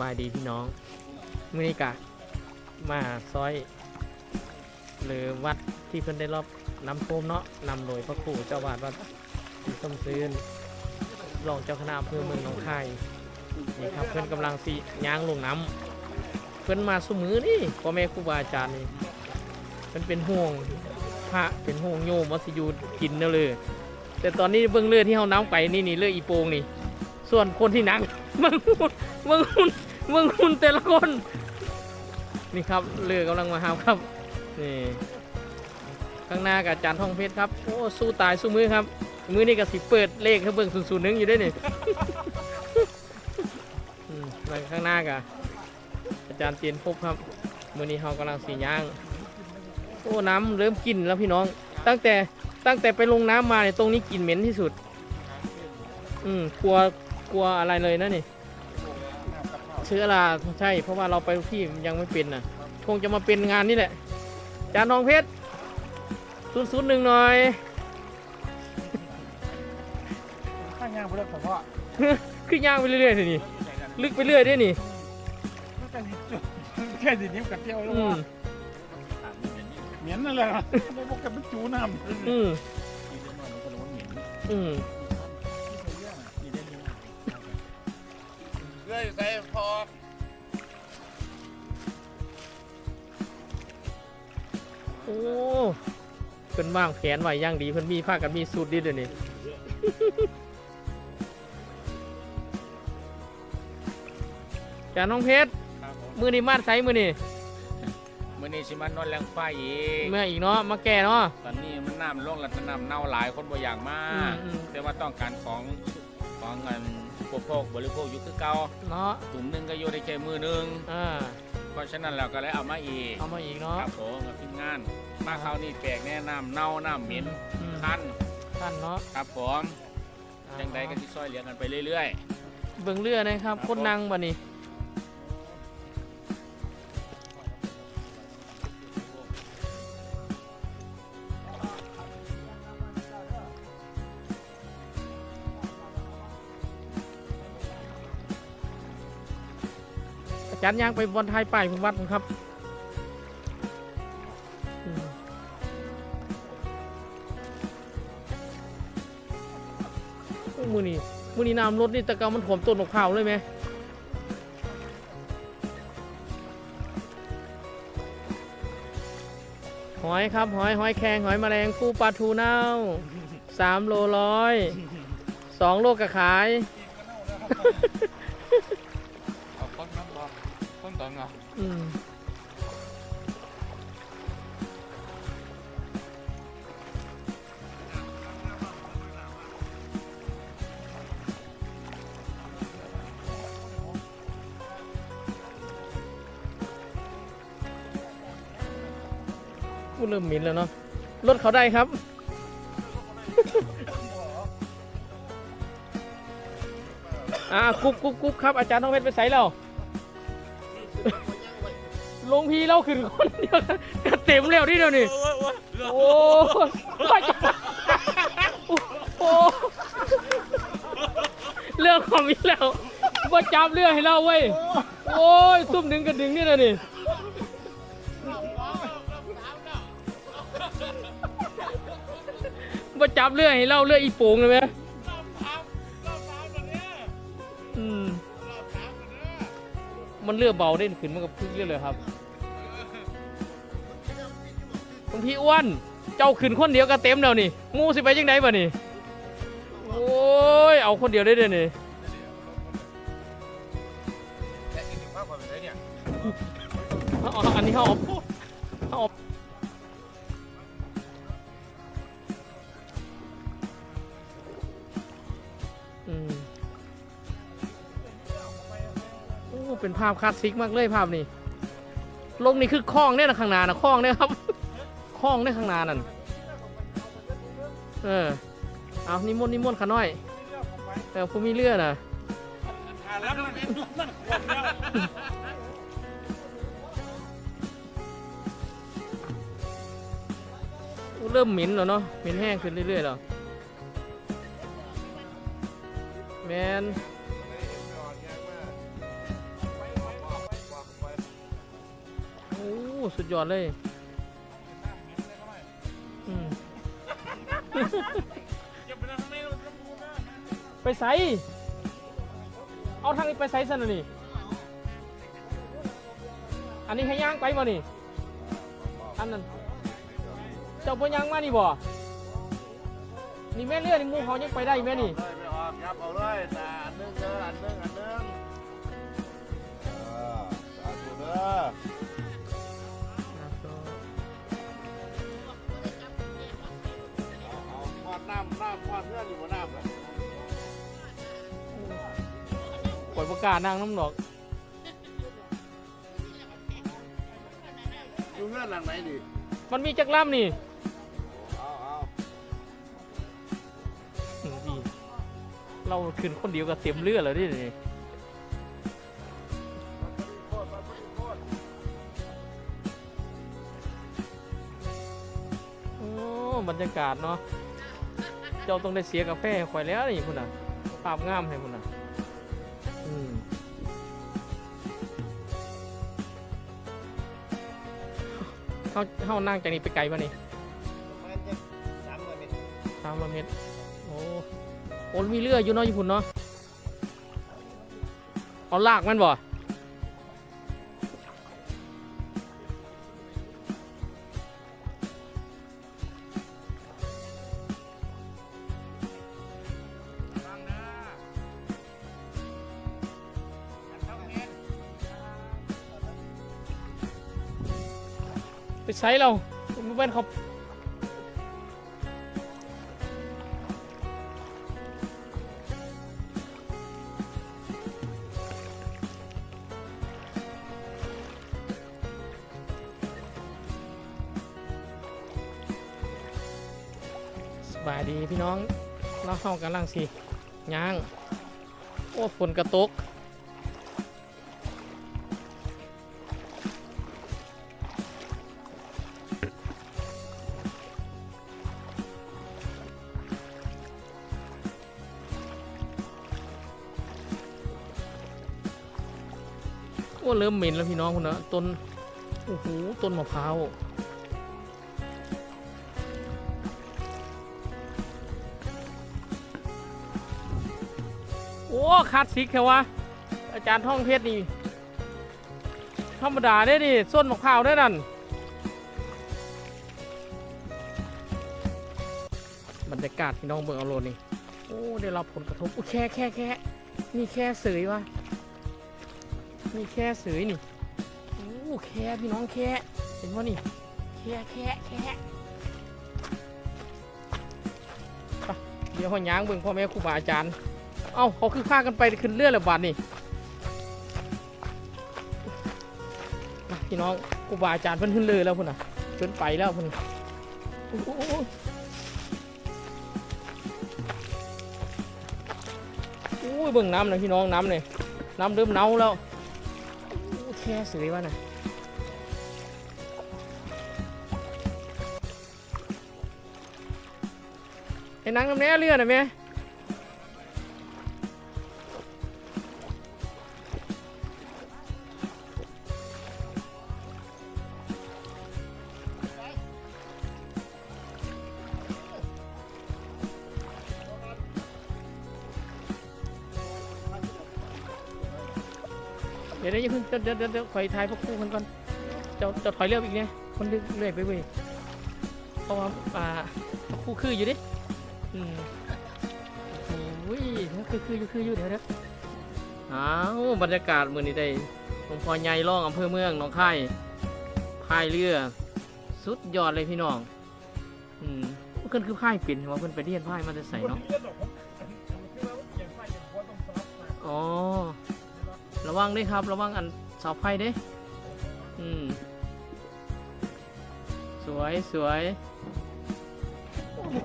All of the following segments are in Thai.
บายดีพี่น้องมื่อนี้กะมาซอย หรือวัดที่เพิ่นได้รอบน้ำโคมเนาะนำโดยพระครูเจ้าวาดวัดศรีส้มซื่นรองเจ้าคณะอำเภอเมืองหนองคายนี่ครับเพิ่อนกำลังสิย่างลงน้ำเพิ่อนมาสมือนี่พ่อแม่ครูบาอาจารย์นี่เพิ่นเป็นห่วงพระเป็นห่วงโยมวัสยูกินเนเลย แต่ตอนนี้เบื้องเลือดที่เขาน้ำไปนี่นี่เลือดอีโปงนี่ ส่วนคนที่นั่ง เมืองหุ่นเมืองหุ่นเมืองหุ่นแต่ละคน นี่ครับเรือกำลังมาหาครับ นี่ข้างหน้ากับอาจารย์ทองเพชรครับ โอ้ สู้ตายสู้มือครับ มือนี่ก็สิเปิดเลขให้เบิ่งศูนย์ศูนย์หนึ่งอยู่ด้วยนี่อืมแล้วข้างหน้ากับอาจารย์เตียนภพครับ มือนี้เขากำลังสีย่าง โอ้ น้ำเริ่มกินแล้วพี่น้อง ตั้งแต่ตั้งแต่ไปลงน้ำมาเนี่ยตรงนี้กลิ่นเหม็นที่สุด อืมกลัวกลัวอะไรเลยนะนี่ ชื้อราใช่ เพราะว่าเราไปทุกที่ยังไม่เป็นนะคงจะมาเป็นงานนี่แหละจานทองเพชรศูนย์ศูนย์หนึ่งหน่อยข้างย่างเพื่อนผมว่าขึ้นย่างไปเรื่อยๆสินี่ลึกไปเรื่อยด้วยนี่แค่สิจุแค่สินิ้วกับเที่ยวแล้วอืมเหม็นนั่นแหละไม่บอกกันเป็นจูน้ำอืมอืม ลื่อยใส่พอโอ้เพิ่นวางแผนไว้อย่างดีเพิ่นมีผ้ากันมีสูตรดีเดี๋ยวนี้ จานทองเพชรครับผมมือนี่มาดใช้มือนี่มื่อนี้สิมันนอนแรงไฟอีกเมื่ออีกเนาะมาแก่เนาะ ตอนนี้มันน้ำลงแล้วมันน้ำเน่าหลายคนบ่อยากมาอืมอืม แต่ว่าต้องการของของเงิน พวกพวกบริโภคอยู่คือเก่าเนาะถุงหนึงก็อยู่ได้แค่มือหนึงอ่าเพราะฉะนั้นเราก็เลยเอามาอีกเอามาอีกเนาะครับผมกับทีมงาน มาคราวนี้แปลกแน่น้ำเน่าน้ำเหม็นอืมคันท่านเนาะครับผมจังใดก็ที่ซอยเหลือกันไปเรื่อย เบิ่งเรือนะครับครับ คนนั่งบ่นี่อ จารย์ย่างไปบอลไทยป้ายผมวัดครับอืมโอ้มือนี่มือนี่น้ำรถนี่ตะเกามันถ่วมต้นมะพร้าวเลยไหมหอยครับ หอยหอยแครงหอยแมลงคู่ปลาทูเน่าสามโลร้อยสองโลกระขาย กูเริ่มมินแล้วเนาะ รถเขาได้ครับ อ่ากุ๊บกุ๊บกุ๊บครับ อาจารย์ต้องเพชรไปใส่เรา ลงพีเราขึ้นคนเดียวก็เต็มแล้วนี่เดียวนี่โอ้ยโอ้เรื่องความนี้แล้วว่าจับเรื่องให้เราเว้ยโอ้ยซุ่มดึงกันดึงนี่นะนี่ว่าจับเรื่องให้เราเรื่องอีโป่งเลยไหมอืมมันเลือเบาได้ขึ้นมันกับพึ่งเยอะเลยครับ บางทีอ้วนเจ้าขึ้นคนเดียวก็เต็มแล้วนี่มูสิไปยังไงบ่นี่โอ้ยเอาคนเดียวได้เลยนี่อาเอาอันนี้เขาอาเขาอาอืมโอ้เป็นภาพคลาสสิกมากเลยภาพนี้ลงนี่คือคลองเนี่ยนะข้างหน้านะคลองเนี่ยครับ ห้องได้ข้างนานั่นเออเอานิมนต์นิมนต์ขาน้อยแต่ผมมีเลือดนะเริ่มหมิ่นแล้วเนาะหมิ่นแห้งขึ้นเรื่อยๆแล้วแมนโอ้ สุดยอดเลย ไปใส่เอาทางนี้ไปใส่ซะนะนี่ อันนี้ให้ย่างไปบ่นี่ อันนั้น เจ้าบ่ย่างมานี่บ่ นี่แม่เลือดนี่หมูเขายังไปได้แม่นี่ เลยไม่ออกยับเอาเลยแต่อันนึงเด้ออันนึงอันนึงเออสาธุเด้อ กล้าศนางน้ำหนอกอยู่เงื่อนหลังไหนดิมันมีจักรล่ำนี่เอาเอาอืมดีเราขึ้นคนเดียวก็เต็มเลือดแล้วดินี่โอ้บรรยากาศเนาะเจ้าต้องได้เสียกาแฟให้ข่อยแล้วนี่คุณน่ะภาพงามให้คุณน่ะอืม เขาเขานั่งจากนี้ไปไกลป่ะนี่ประมาณจะสามร้อยเมตรสามร้อยเมตร โอ้โอ้มีเรืออยู่เนาะญี่ปุ่นเนาะ เอาลากมันบ่ ไปใช้เราไม่เป็นเขาสบายดีพี่น้องเราเข้ากันลังสิย่าง โอ้ฝนกระตก เริ่มเหม็นแล้วพี่น้องคุณนะต้นโอ้โหต้นมะพร้าวโอ้ขาดสิกแค่วะอาจารย์ท่องเพชรนี่ธรรมดาได้ดิส้นมะพร้าวได้นั่นบรรยากาศพี่น้องเบิ่งเอาโลนี่โอ้ได้รับผลกระทบโอ้แค่แค่แค่นี่แค่เสยวะ นี่แค่เสยนี่โอ้แค่พี่น้องแค่เห็นว่านี่แค่แค่แค่เดี๋ยวหอยยางเบิ่งพ่อแม่ครูบาอาจารย์ เอ้าเขาคือฆ่ากันไปขึ้นเรือแล้วบาดนี่พี่น้องครูบาอาจารย์เพิ่นขึ้นเรือแล้วพุ่นน่ะเพิ่นไปแล้วพุ่นโอ้ยเบิ่งน้ำน่อยพี่น้องน้ำเลยน้ำเริ่มเน่าแล้ว แค่สวยวะน่ะไอ้นังน้ำแน่เรือน่ะแม่ ดี๋ยวเดี๋ยวเดี๋ยวเดี๋ยวเดี๋ยวเดี๋ยวคอยทายพวกคู่กันก่อนจ้าเจะถอยเรืออีกเนี่ยคนเรื่อยไปเว้ยเพราะว่าอ่าพวกคู่คืออยู่ดิอืมโอ้ยคือคืออยู่คืออยู่เดี๋ยวเดี๋ยวอ้าวบรรยากาศมือนี้ได้หลวงพ่อใหญ่ร่องอำเภอเมืองหนองคายพายเรือ สุดยอดเลยพี่น้อง อืมเพิ่อนคือพายเป็นว่าเพิ่อนไปเรียนพายมาจะใส่เนาะอ๋อ ระวังด้วยครับ ระวังอัน เสาไฟเด้อืมสวยสวย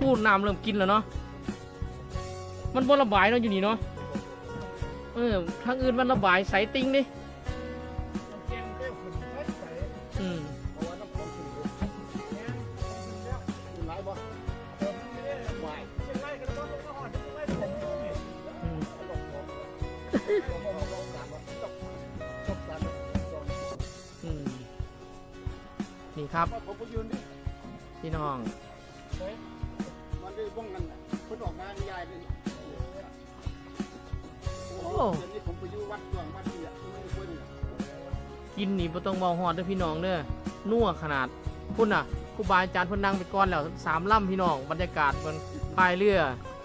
พูดน้ำเริ่มกินแล้วเนาะ มันบนระบายเนาะอยู่นี่เนาะ เออทางอื่นมันระบายใสติ้งดิ ครับ ผมก็ยืนดิพี่น้องมันได้ว่องกันเพิ่นออกงานใหญ่เลยโอ้เดี๋ยวนี้ผมไปอยู่วัดหลวงวัดนี่อะไม่ได้เพิ่นอะกินนี่บ่ต้องเมาฮอดเด้อพี่น้องเด้อนัวขนาดพุ่นน่ะครูบาอาจารย์เพิ่นนั่งไปก่อนแล้วสามลำพี่น้องบรรยากาศมันพายเรือ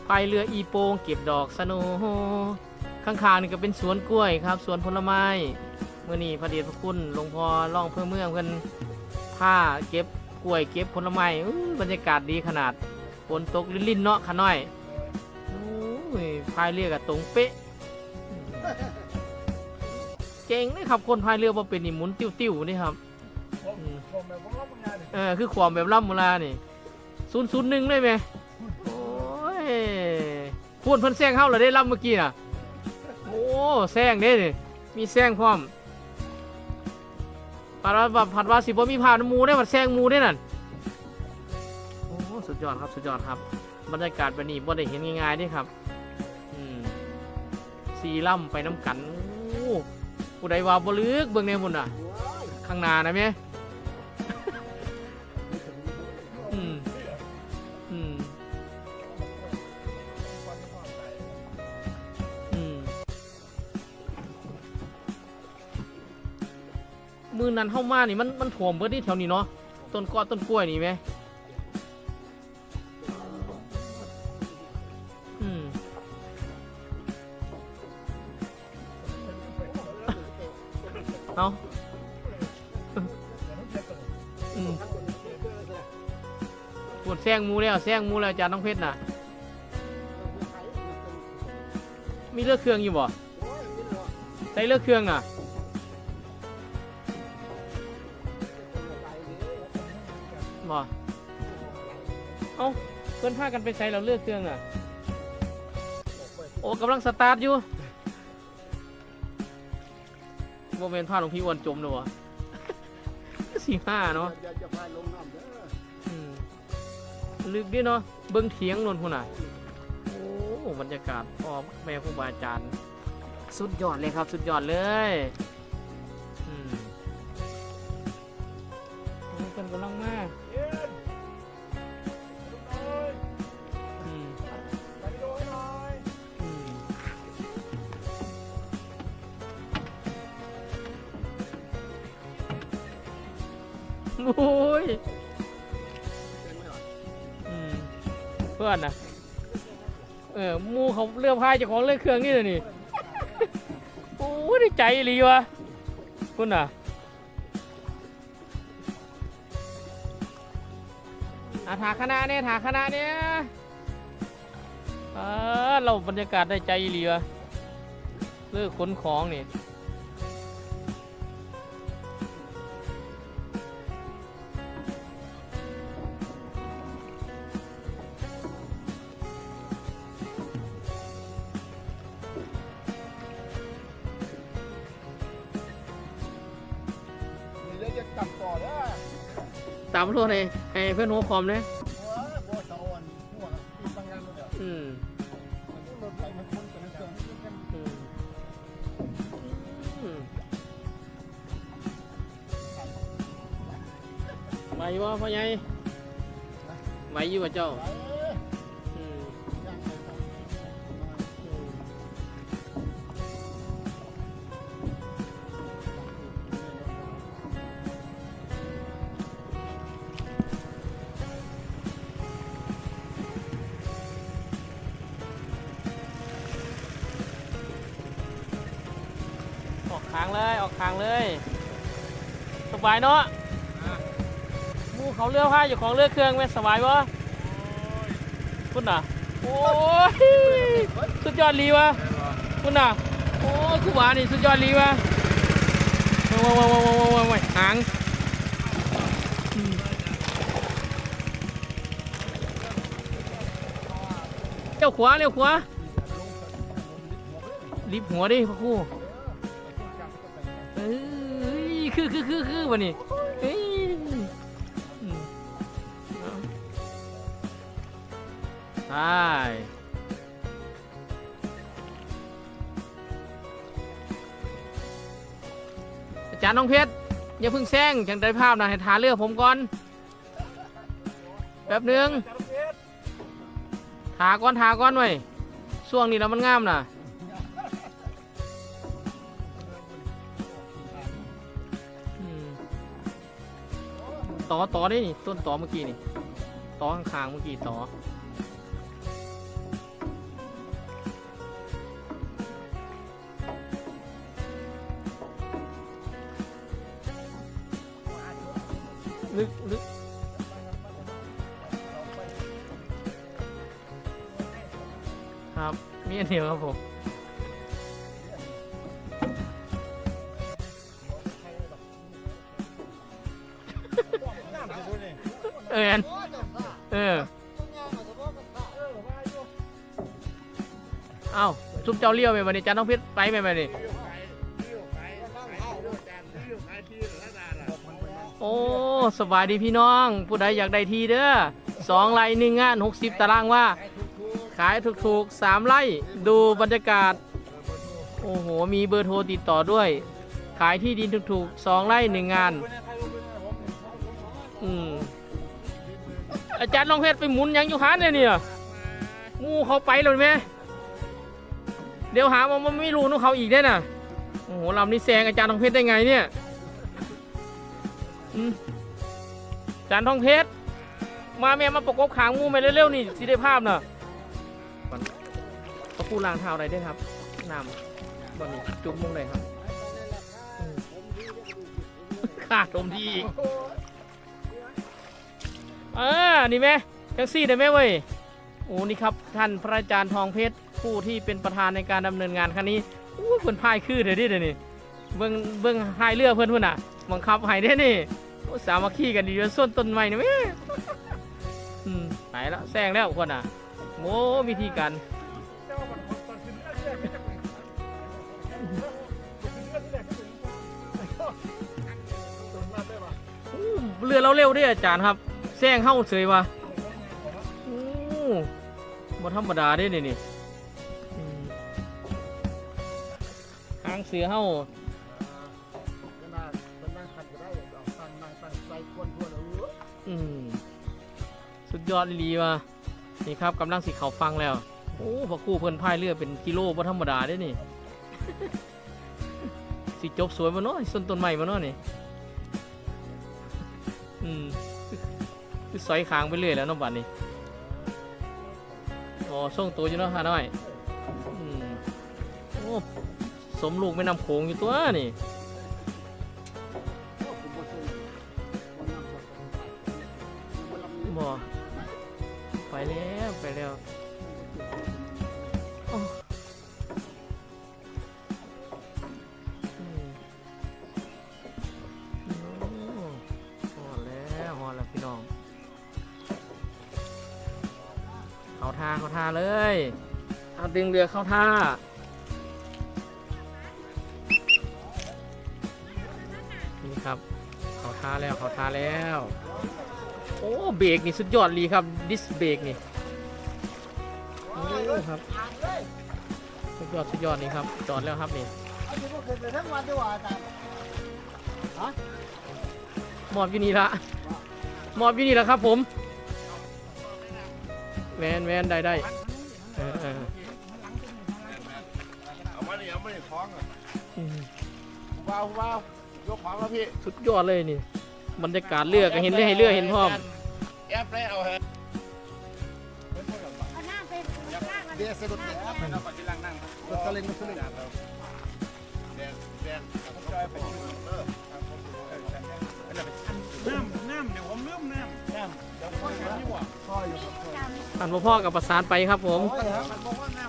พายเรืออีโปงเก็บดอกสโนข้างๆนี่ก็เป็นสวนกล้วยครับ สวนผลไม้เมื่อนี้พระเดชพระคุณหลวงพ่อร่องเพื่อเมืองเพิ่น ผ้าเก็บกล้วยเก็บผลไม้บรรยากาศดีขนาดฝนตกลิ่นๆเนาะขาน้อยโอ้ยพายเรือกับตรงเป๊ะเจ๋งเลยครับคนพายเรือบ่เป็นนี่หมุนติ้วๆนี่ครับเออคือความแบบล่ำโบรานี่ศูนย์ศูนย์หนึ่งได้ไหมโอ้ยพูดเพิ่นแซงเข้าเลยได้ล่ำเมื่อกี้น่ะโอ้แซงเด้นี่มีแซงพร้อม ผัดว่าผัดว่าสิบ่มีผ่านหมูได้ผัดแซงหมูได้นั่นโอ้สุดยอดครับสุดยอดครับ บรรยากาศแบบนี้บ่ได้เห็นง่ายๆนี่ครับอืมสีล่ำไปน้ำกันโอ้ผู้ใดว่าบ่ลึกเบิ่งในพุ่นอะ ข้างหน้านะแม่ นั้นเข้ามานี่มันมันถ่วมเบิดนี่แถวนี้เนาะต้นก้อต้นกล้วยนี่ไหมอืมเอาอืมปวดแซงมูแล้วแซงมูแล้วอาจารย์น้องเพชรน่ะ มีเลือกเครื่องอยู่บ่ใส่เลือกเครื่องน่ะ พื่อนพากันไปใส่เราเลือกเครื่องน่ะ โอ้กำลังสตาร์ทอยู่โมเมนต์พาหลวงพี่อ้วนจมเลยวะสี่ห้าเนาะอย่าอย่าพายลงน้ำเด้ออืมลึกดิเนาะเบิ้งเถียงนนพุ่นน่ะโอ้บรรยากาศพ่อแม่ครูบาอาจารย์ สุดยอดเลยครับ สุดยอดเลย พื่อนนะเออมูเขาเลือกพายจากของเลือกเครื่องนี่เลยนี่โอ้ยได้ใจอีหลีวะคุณน่ะอาถาคณะเนี่ยถาคณะเนี่ยอ่าเราบรรยากาศได้ใจหลีวะเลือกขนของนี่ ตามทั่วเลยให้เพื่อนหัวคอมเลยหัวบัวตะอืมมันรถไหวบ่พ่อใหญ่ไหวอยู่วะเจ้าางเลยออกทางเลยสบายเนาะมูเขาเลือกผ้าอยู่ของเลือกเครื่องไหมสบายวะคุณน่ะโอ้ยสุดยอดลีวะคุณน่ะโอ้คือหวานี่สุดยอดลีวะว้าวว้าวว้าวว้าวว้าวว้าวหางเลี้ยวขวาเลี้ยวขวารีบหัวดิพ่อคู่ เอ้ยคือคือคือคือวันนี้เอ้ยใช่อาจารย์น้องเพชรอย่าเพึ่งแซงจังได้ภาพนะให้ทาเรือผมก่อนแป๊บนึงทาก่อนทาก่อนไว้ช่วงนี้แล้วมันงามน่ะ ต่อต่อได้นี่ต้นต่อเมื่อกี้นี่ต่อข้างๆเมื่อกี้ต่อลึกลึกครับมีอันเดียวครับผม เอ้าซุปเจ้าเลี้ยวไปวันนี้จันต้องเพชรไปไปไปนี่โอ้สบายดีพี่น้อง ผู้ใดอยากได้ทีเด้อสองไร่หนึ่งงานหกสิบตารางว่า ขายถูกๆสามไร่ดูบรรยากาศ โอ้โห มีเบอร์โทรติดต่อด้วย ขายที่ดินถูกๆสองไร่หนึ่งงานอืมอาจารย์ลองเพชรไปหมุนยังอยู่หานเลยเนี่ยงูเขาไปเลยไหม เดี๋ยวหาว่ามันไม่รู้นุเขาอีกได้น่ะ โอ้โหลำนี้แซงอาจารย์ทองเพชรได้ไงเนี่ยอาจารย์ทองเพชร มาแม่มาประกบขางงูไปเร็วๆนี่สิได้ภาพน่ะตะปูลางเท้าอะไรได้ครับนำบะหมี่จุ่มลงเลยครับขาดตมทีอีกเออนี่ไหมแท็กซี่ได้ไหมเว้ย โอ้นี่ครับท่านพระอาจารย์ทองเพชร ผู้ที่เป็นประธานในการดำเนินงานครั้งนี้อู้เพิ่นพายคือเดี๋ยวนี้เดี๋ยวนี้เบิ่งเบิ่งพายเรือเพิ่นพิ่นอะบังคับให้ได้นี่โอ้สามัคคีกันดีจนส้นต้นไม้นี่แม่อืมไปแล้วแซงแล้วคนอะโอ้วิธีการเรือเราเร็วด้วยอาจารย์ครับแซงเข้าเฉยวะโอ้บ่ธรรมดาด้นี่นี่ หางเสือเข้าอืมสุดยอดอีหลีว่ะนี่ครับกำลังสิเขาฟังแล้ว โอ้พอคู่เพิ่นพายเรือเป็นกิโลบ่ธรรมดาเด้นี่ สิจบสวยมาเนาะส้นต้นใหม่มาเนาะนี่ อืมคือสอยคางไปเรื่อยแล้วเน้องบัดนี้อ๋อส่งตัวอยู่เนาะฮะน้อย อืมโอ้ สมลูกไม่นำโขงอยู่ตัวนี่บ่ไปแล้วไปแล้วโอ้อืมโอ้ฮอดแล้วฮอแล้วพี่น้องเข้าท่า เข้าท่าเลย เอาดึงเรือเข้าท่า ท่าแล้วเข้าท่าแล้ว โอ้เบรกนี่สุดยอดเลยครับดิสเบรกนี่โอ้ครับสุดยอดสุดยอดนี่ครับจอดแล้วครับนี่หมอบอยู่นี่ละหมอบอยู่นี่ละครับผมแมนแมนได้ได้เออเออเอามานี่เอามานี่คล้องอะอืมผู้บ่าวผู้บ่าวยกของแล้วพี่ สุดยอดเลยนี่ บรรยากาศเรือก็เห็นเลยให้เรือเห็นพร้อมแอบได้เอาเหอะเอาหน้าไปเอาหน้ามันเดี๋ยวสะดุดเนี่ยเราปัจจุบันนั่งรถสลิงรถสลิงแดงแดงจอยไปเออน้ำน้ำเดี๋ยวผมลืมน้ำน้ำเดี๋ยวค่อยมาที่ว่าอันพ่อๆกับประสานไปครับผมมันบอกว่าไง